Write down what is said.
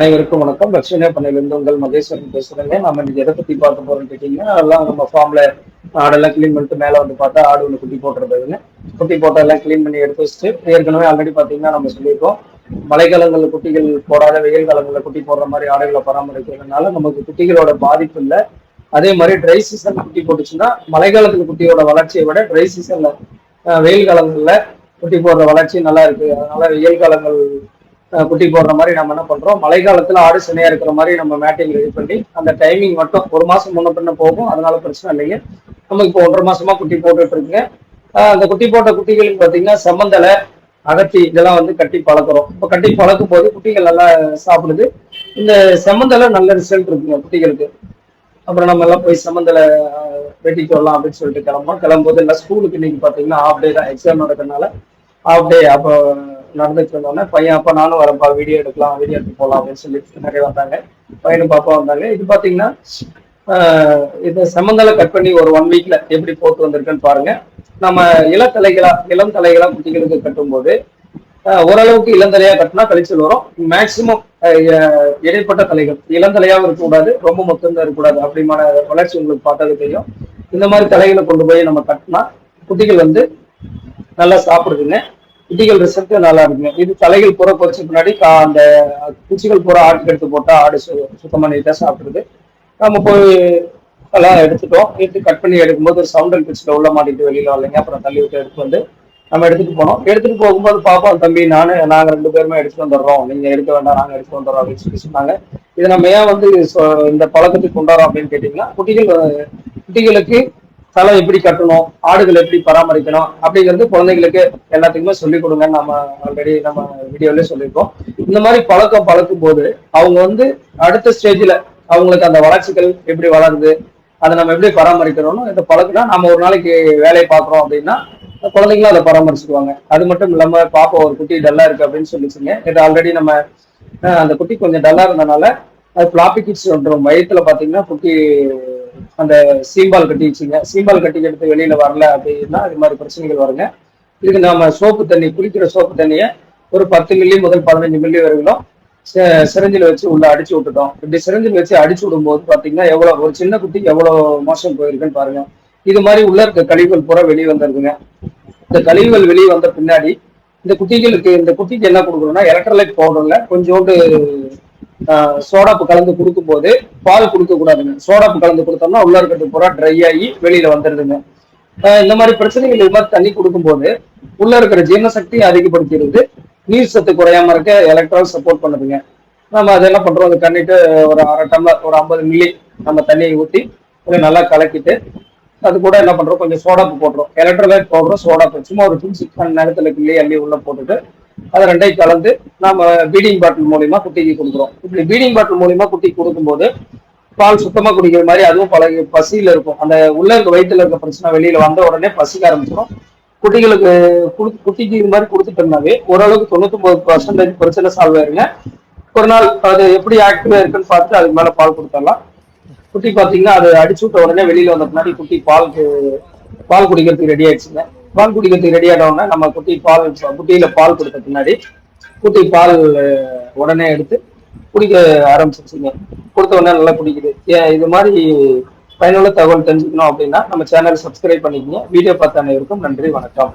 அனைவருக்கும் வணக்கம். லட்சுமியா பண்ணையிலிருந்து உங்கள் மகேஸ்வரன் பேசுறேங்க. நம்ம இன்னைக்கு எதை பத்தி பார்க்க போறோம்னு கேட்டீங்கன்னா எல்லாம் நம்ம ஃபார்ம்ல ஆடெல்லாம் க்ளீன் பண்ணிட்டு மேல வந்து பார்த்தா ஆடு ஒன்று குட்டி போட்டுருந்ததுங்க குட்டி போட்டு எல்லாம் க்ளீன் பண்ணி எடுத்து வச்சுட்டு ஏற்கனவே ஆல்ரெடி பாத்தீங்கன்னா நம்ம சொல்லியிருக்கோம். மழைக்காலங்களில் குட்டிகள் போடாத வெயில் காலங்களில் குட்டி போடுற மாதிரி ஆடுகளை பராமரிக்கிறதுனால நமக்கு குட்டிகளோட பாதிப்பு இல்லை. அதே மாதிரி ட்ரை சீசன் குட்டி போட்டுச்சுன்னா மழைக்காலத்துல குட்டியோட வளர்ச்சியை விட ட்ரை சீசன்ல வெயில் காலங்களில் குட்டி போடுற வளர்ச்சி நல்லா இருக்கு. அதனால வெயில் காலங்கள் குட்டி போடுற மாதிரி நம்ம என்ன பண்றோம்? மழை காலத்துல ஆடு சினையா இருக்கிற மாதிரி நம்ம மேட்டிங் ரெடி பண்ணி அந்த டைமிங் மட்டும் ஒரு மாசம் முன்ன பின்ன போகும். அதனால பிரச்சனை இல்லைங்க. நம்ம இப்போ ஒன்றரை மாசமா குட்டி போட்டுட்டு இருக்குங்க. அந்த குட்டி போட்ட குட்டிகளுக்கு பாத்தீங்கன்னா செம்மந்தலை அகத்தி இதெல்லாம் வந்து கட்டி பழக்கிறோம். இப்போ கட்டி பழக்கும் போது குட்டிகள் நல்லா சாப்பிடுது. இந்த செம்மந்தலை நல்ல ரிசல்ட் இருக்குங்க குட்டிகளுக்கு. அப்புறம் நம்ம எல்லாம் போய் செம்மந்தலை வெட்டிட்டு வரலாம் அப்படின்னு சொல்லிட்டு கிளம்போம் கிளம்பும்போது எல்லாம் ஸ்கூலுக்கு இன்னைக்கு பார்த்தீங்கன்னா ஹாஃப் டே தான். எக்ஸாம் நடக்கிறதுனால ஹாஃப் டே அப்போ நடந்துட்டு இருந்தோன்னே பையன் அப்பா நானும் வரப்பா வீடியோ எடுக்கலாம் வீடியோ எடுத்து போகலாம் அப்படின்னு சொல்லி நிறைய வந்தாங்க. பையனும் பாப்பா வந்தாங்க. இது பார்த்தீங்கன்னா ஆஹ், இந்த கட் பண்ணி ஒரு ஒன் வீக்ல எப்படி போட்டு வந்திருக்குன்னு பாருங்க. நம்ம இளத்தலைகளா இளம் தலைகளா குட்டிகளுக்கு கட்டும்போது ஓரளவுக்கு இளந்தலையா கட்டினா கழிச்சல் வரும். மேக்சிமம் இடைப்பட்ட தலைகள். இளந்தலையாவும் இருக்கக்கூடாது ரொம்ப மொத்தம் இருக்கக்கூடாது அப்படிமான வளர்ச்சி உங்களுக்கு பார்த்தது தெரியும். இந்த மாதிரி தலைகளை கொண்டு போய் நம்ம கட்டினா குட்டிகள் வந்து நல்லா சாப்பிடுதுங்க. குட்டிகள் ரிசல்ட் நல்லா இருக்குங்க. இது தலைகள் புற பொறிச்ச பின்னாடி கா- அந்த குச்சிகள் பூரா ஆட்டுக்கு எடுத்து போட்டா ஆடு சு- சுத்தமாக நீட்டா சாப்பிடுது நம்ம போய் எல்லாம் எடுத்துட்டோம். எடுத்து கட் பண்ணி எடுக்கும்போது ஒரு சவுண்டல் பிச்சில் உள்ள மாட்டிட்டு வெளியில வரலைங்க. அப்புறம் தள்ளி விட்டு எடுத்து வந்து நம்ம எடுத்துட்டு போனோம். எடுத்துட்டு போகும்போது பாப்பா தம்பி நானு நாங்க ரெண்டு பேருமே எடுத்துட்டு வந்துடுறோம். நீங்க எடுக்க வேண்டாம் நாங்க எடுத்துட்டு வந்துடுறோம் அப்படின்னு சொல்லி சொன்னாங்க. இது நம்ம ஏன் வந்து இந்த பழக்கத்துக்கு கொண்டாடுறோம் அப்படின்னு கேட்டீங்கன்னா குட்டிகள் குட்டிகளுக்கு தலை எப்படி கட்டணும் ஆடுகள் எப்படி பராமரிக்கணும் அப்படிங்கிறது குழந்தைங்களுக்கு எல்லாத்துக்குமே சொல்லிக் கொடுங்க நம்ம ஆல்ரெடி நம்ம வீடியோலயே சொல்லியிருக்கோம். இந்த மாதிரி பழக்கம் பழக்கும் போது அவங்க வந்து அடுத்த ஸ்டேஜ்ல அவங்களுக்கு அந்த வளர்ச்சிகள் எப்படி வளருது அதை நம்ம எப்படி பராமரிக்கிறோம்னு இந்த பழக்கம்னா நம்ம ஒரு நாளைக்கு வேலையை பார்க்குறோம் அப்படின்னா குழந்தைங்களும் அதை பராமரிச்சுக்குவாங்க. அது மட்டும் இல்லாம பாப்பா ஒரு குட்டி டல்லா இருக்கு அப்படின்னு சொல்லிச்சுங்க. இது ஆல்ரெடி நம்ம அந்த குட்டி கொஞ்சம் டல்லா இருந்தனால அது ஃபிளாப்பி கிட்ஸ் வந்துடும் வயிற்றுல பாத்தீங்கன்னா குட்டி அந்த சீம்பால் கட்டிடுச்சுங்க சீம்பால் கட்டி எடுத்து வெளியில வரல அப்படின்னா இது மாதிரி பிரச்சனைகள் வருங்க. இதுக்கு நாம சோப்பு தண்ணி குளிக்கிற சோப்பு தண்ணியை ஒரு பத்து மில்லி முதல் பதினஞ்சு மில்லி வரைக்கும் சிரஞ்சில் வச்சு உள்ள அடிச்சு விட்டுட்டோம். இப்படி சிரஞ்சில் வச்சு அடிச்சு விடும்போது பாத்தீங்கன்னா எவ்வளவு ஒரு சின்ன குட்டிக்கு எவ்வளவு மோசம் போயிருக்குன்னு பாருங்க. இது மாதிரி உள்ள இருக்க கழிவுகள் பூரா வெளியே வந்திருக்குங்க இந்த கழிவுகள் வெளியே வந்த பின்னாடி இந்த குட்டிகளுக்கு இந்த குட்டிக்கு என்ன கொடுக்கணும்னா எலக்ட்ரலைட் பவுடர்ல கொஞ்சோண்டு சோடாப்பு கலந்து கொடுக்கும்போது பால் கொடுக்க கூடாதுங்க. சோடாப்பு கலந்து கொடுத்தோம்னா உள்ள இருக்கிறது பூரா ட்ரை ஆகி வெளியில வந்துருதுங்க. இந்த மாதிரி பிரச்சனைகள் இது மாதிரி தண்ணி கொடுக்கும்போது உள்ள இருக்கிற ஜீர்ணசக்தியை அதிகப்படுத்திடுது. நீர் சத்து குறையாம இருக்க எலக்ட்ரால் சப்போர்ட் பண்ணுதுங்க. நம்ம அதை என்ன பண்றோம்? அது கண்ணிட்டு ஒரு அரை டம்ளர் ஒரு ஐம்பது மில்லி நம்ம தண்ணியை ஊற்றி கொஞ்சம் நல்லா கலக்கிட்டு அது கூட என்ன பண்றோம்? கொஞ்சம் சோடாப்பு போடுறோம் எலக்ட்ரோலைட் போடுறோம் சோடாப்பு சும்மா ஒரு டூ சிக்ஸ் நேரத்துல கிள்ளி அள்ளி உள்ள போட்டுட்டு அதை ரெண்டையும் கலந்து நாம் பீடிங் பாட்டில் மூலியமா குட்டிக்கு கொடுக்குறோம். இப்படி பீடிங் பாட்டில் மூலியமா குட்டி கொடுக்கும்போது பால் சுத்தமா குடிக்கிற மாதிரி அதுவும் பழகி பசியில இருக்கும். அந்த உள்ள இருக்க வயிற்றுல இருக்க பிரச்சனை வெளியில வந்த உடனே பசிக்க ஆரம்பிச்சிடும். குட்டிகளுக்கு குடு- குட்டிக்கு இது மாதிரி கொடுத்துட்டோம்னாவே ஓரளவுக்கு தொண்ணூத்தொன்பது பர்சன்டேஜ் பிரச்சனை சால்வ் ஆயிருங்க. ஒரு நாள் அது எப்படி ஆக்டிவா இருக்குன்னு பார்த்து அதுக்கு மேல பால் கொடுத்துடலாம். குட்டி பாத்தீங்கன்னா அது அடிச்சு விட்ட உடனே வெளியில வந்த பின்னாடி குட்டி பால் பால் குடிக்கிறதுக்கு ரெடி ஆயிடுச்சுங்க. பால் குடிக்கிறதுக்கு ரெடி ஆன நம்ம குட்டி பால் குட்டியில பால் கொடுத்த பின்னாடி குட்டி பால் உடனே எடுத்து குடிக்க ஆரம்பிச்சிருச்சுங்க. கொடுத்த உடனே நல்லா குடிக்குது. ஏன் இது மாதிரி பயனுள்ள தகவல் தெரிஞ்சுக்கணும் அப்படின்னா நம்ம சேனல் சப்ஸ்கிரைப் பண்ணிக்கோங்க. வீடியோ பார்த்த அனைவருக்கும் நன்றி வணக்கம்.